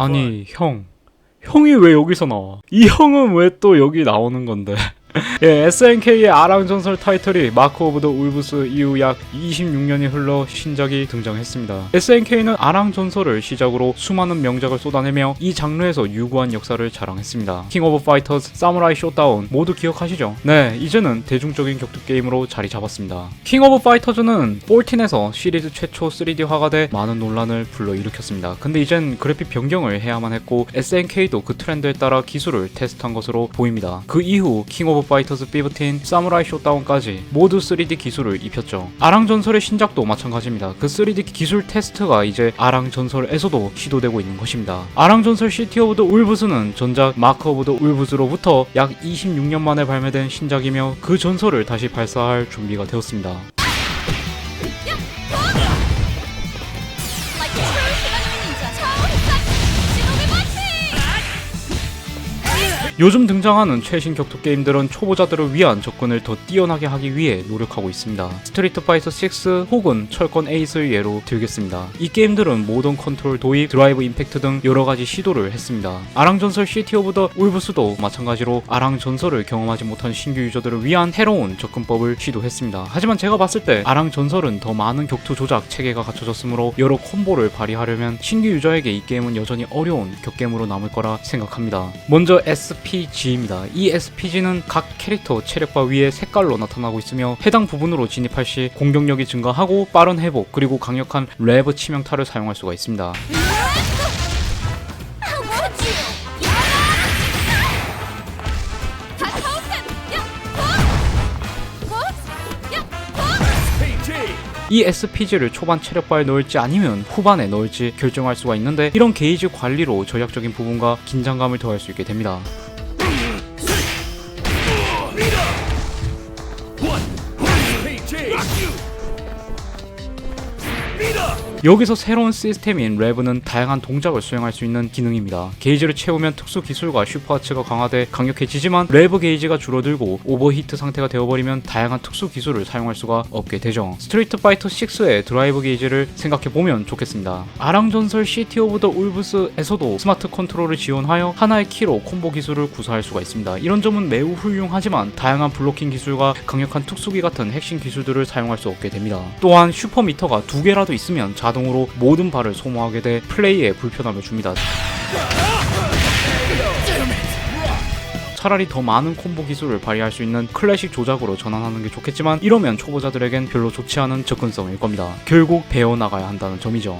아니 형. 형이 왜 여기서 나와? 이 형은 왜 또 여기 나오는 건데 예, SNK의 아랑전설 타이틀이 마크 오브 더 울브스 이후 약 26년이 흘러 신작이 등장했습니다. SNK는 아랑전설을 시작으로 수많은 명작을 쏟아내며 이 장르에서 유구한 역사를 자랑했습니다. 킹 오브 파이터즈, 사무라이 쇼다운 모두 기억하시죠? 네, 이제는 대중적인 격투 게임으로 자리 잡았습니다. 킹 오브 파이터즈는 14에서 시리즈 최초 3D화가 돼 많은 논란을 불러일으켰습니다. 근데 이젠 그래픽 변경을 해야만 했고 SNK도 그 트렌드에 따라 기술을 테스트한 것으로 보입니다. 그 이후 킹 오브 파이터즈 15, 사무라이 쇼다운까지 모두 3D 기술을 입혔죠. 아랑 전설의 신작도 마찬가지입니다. 그 3D 기술 테스트가 이제 아랑 전설에서도 시도되고 있는 것입니다. 아랑 전설 시티 오브 더 울브스는 전작 마크 오브 더 울브스로부터 약 26년 만에 발매된 신작이며 그 전설을 다시 발사할 준비가 되었습니다. 요즘 등장하는 최신 격투 게임들은 초보자들을 위한 접근을 더 뛰어나게 하기 위해 노력하고 있습니다. 스트리트 파이터 6 혹은 철권 8을 예로 들겠습니다. 이 게임들은 모던 컨트롤 도입, 드라이브 임팩트 등 여러 가지 시도를 했습니다. 아랑전설 시티 오브 더 울브스도 마찬가지로 아랑전설을 경험하지 못한 신규 유저들을 위한 새로운 접근법을 시도했습니다. 하지만 제가 봤을 때 아랑전설은 더 많은 격투 조작 체계가 갖춰졌으므로 여러 콤보를 발휘하려면 신규 유저에게 이 게임은 여전히 어려운 격겜으로 남을 거라 생각합니다. 먼저 SPG입니다. 이 SPG는 각 캐릭터 체력바 위에 색깔로 나타나고 있으며 해당 부분으로 진입할 시 공격력이 증가하고 빠른 회복 그리고 강력한 레브 치명타를 사용할 수가 있습니다. How would you? 다카오센. 야. 어? 어? 야. 어? PT. 이 SPG를 초반 체력바에 넣을지 아니면 후반에 넣을지 결정할 수가 있는데 이런 게이지 관리로 전략적인 부분과 긴장감을 더할 수 있게 됩니다. 여기서 새로운 시스템인 레브는 다양한 동작을 수행할 수 있는 기능입니다. 게이지를 채우면 특수 기술과 슈퍼하츠가 강화돼 강력해지지만 레브 게이지가 줄어들고 오버히트 상태가 되어버리면 다양한 특수 기술을 사용할 수가 없게 되죠. 스트리트 파이터 6의 드라이브 게이지를 생각해보면 좋겠습니다. 아랑전설 시티 오브 더 울브스에서도 스마트 컨트롤을 지원하여 하나의 키로 콤보 기술을 구사할 수가 있습니다. 이런 점은 매우 훌륭하지만 다양한 블로킹 기술과 강력한 특수기 같은 핵심 기술들을 사용할 수 없게 됩니다. 또한 슈퍼미터가 두 개라도 있으면 자 동으로 모든 발을 소모하게 돼 플레이에 불편함을 줍니다. 차라리 더 많은 콤보 기술을 발휘할 수 있는 클래식 조작으로 전환하는 게 좋겠지만 이러면 초보자들에겐 별로 좋지 않은 접근성일 겁니다. 결국 배워나가야 한다는 점이죠.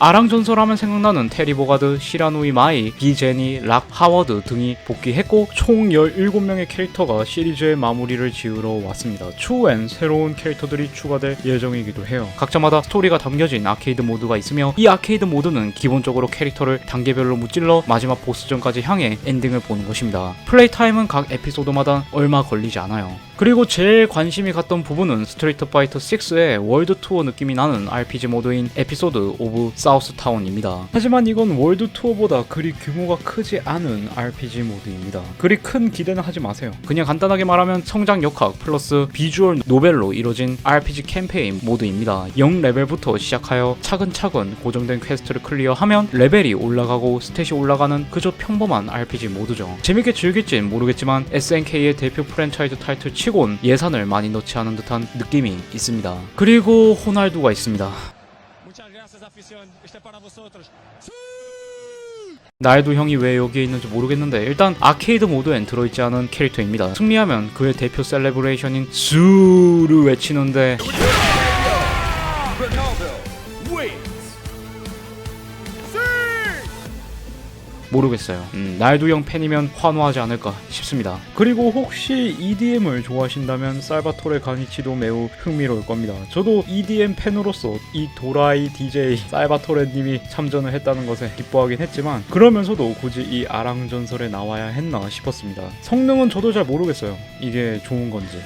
아랑전설 하면 생각나는 테리 보가드, 시라누이 마이, 비제니, 락 하워드 등이 복귀했고 총 17명의 캐릭터가 시리즈의 마무리를 지으러 왔습니다. 추후엔 새로운 캐릭터들이 추가될 예정이기도 해요. 각자마다 스토리가 담겨진 아케이드 모드가 있으며 이 아케이드 모드는 기본적으로 캐릭터를 단계별로 무찔러 마지막 보스전까지 향해 엔딩을 보는 것입니다. 플레이 타임은 각 에피소드마다 얼마 걸리지 않아요. 그리고 제일 관심이 갔던 부분은 스트리트 파이터 6의 월드 투어 느낌이 나는 RPG 모드인 에피소드 오브 사우스 타운입니다. 하지만 이건 월드 투어보다 그리 규모가 크지 않은 RPG 모드입니다. 그리 큰 기대는 하지 마세요. 그냥 간단하게 말하면 성장 역학 플러스 비주얼 노벨로 이루어진 RPG 캠페인 모드입니다. 0레벨부터 시작하여 차근차근 고정된 퀘스트를 클리어하면 레벨이 올라가고 스탯이 올라가는 그저 평범한 RPG 모드죠. 재밌게 즐길진 모르겠지만 SNK의 대표 프랜차이즈 타이틀 치곤 예산을 많이 넣지 않은 듯한 느낌이 있습니다. 그리고 호날두가 있습니다. 날도 형이 왜 여기에 있는지 모르겠는데 일단 아케이드 모드엔 들어있지 않은 캐릭터입니다. 승리하면 그의 대표 셀레브레이션인 수를 외치는데 모르겠어요. 음, 날도 형 팬이면 환호하지 않을까 싶습니다. 그리고 혹시 EDM을 좋아하신다면 살바토레 가니치도 매우 흥미로울 겁니다. 저도 EDM 팬으로서 이 도라이 DJ 살바토레님이 참전을 했다는 것에 기뻐하긴 했지만 그러면서도 굳이 이 아랑전설에 나와야 했나 싶었습니다. 성능은 저도 잘 모르겠어요. 이게 좋은 건지.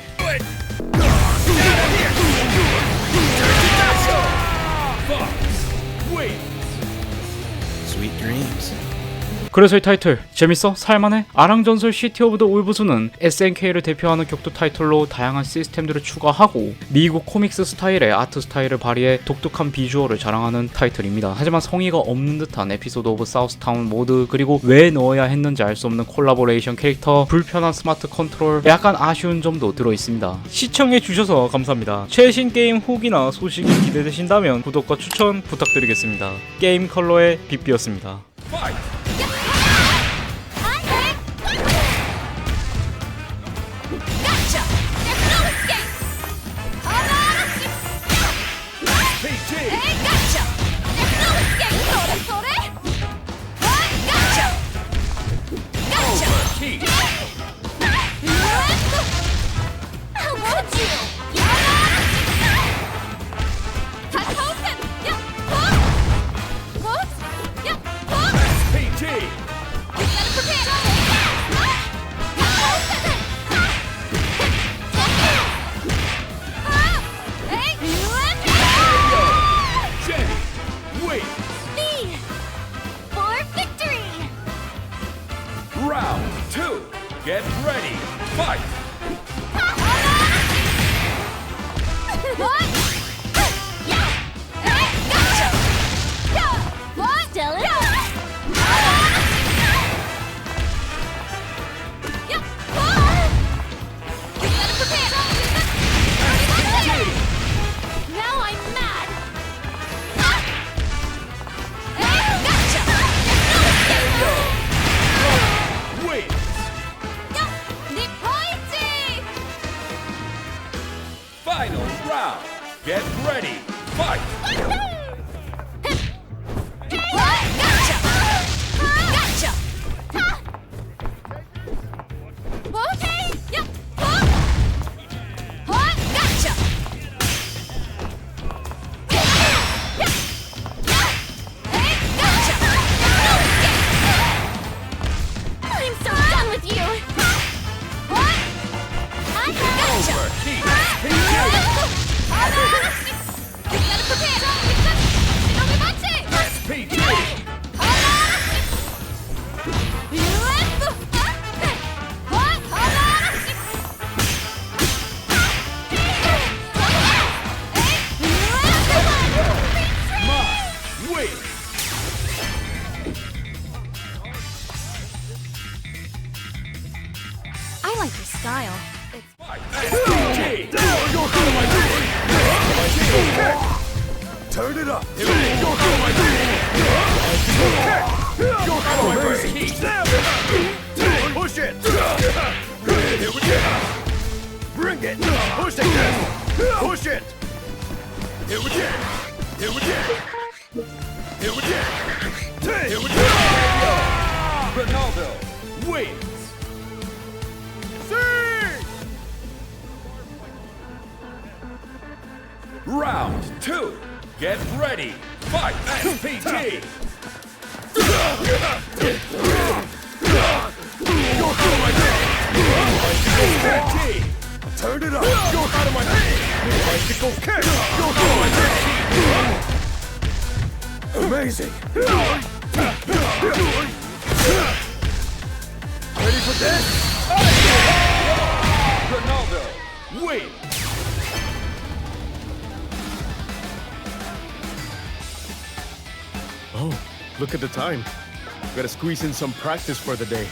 그래서 이 타이틀 재밌어? 살만해? 아랑전설 시티 오브 더 울브스는 SNK를 대표하는 격투 타이틀로 다양한 시스템들을 추가하고 미국 코믹스 스타일의 아트 스타일을 발휘해 독특한 비주얼을 자랑하는 타이틀입니다. 하지만 성의가 없는 듯한 에피소드 오브 사우스타운 모드 그리고 왜 넣어야 했는지 알 수 없는 콜라보레이션 캐릭터 불편한 스마트 컨트롤 약간 아쉬운 점도 들어있습니다. 시청해 주셔서 감사합니다. 최신 게임 후기나 소식이 기대되신다면 구독과 추천 부탁드리겠습니다. 게임 컬러의 빅비였습니다. Get ready! Fight! What? Final round! Get ready! Fight! Style. Turn it up! Push it! Bring it! Push it! Push it! Here we go! Here we go! Here we go! Ronaldo wins! Round two. Get ready. Fight. SPT. SPT. Turn it up. Go out of my Bicycle kick. Go through my Amazing. Ready for this? Ronaldo wins. Look at the time. Gotta squeeze in some practice for the day.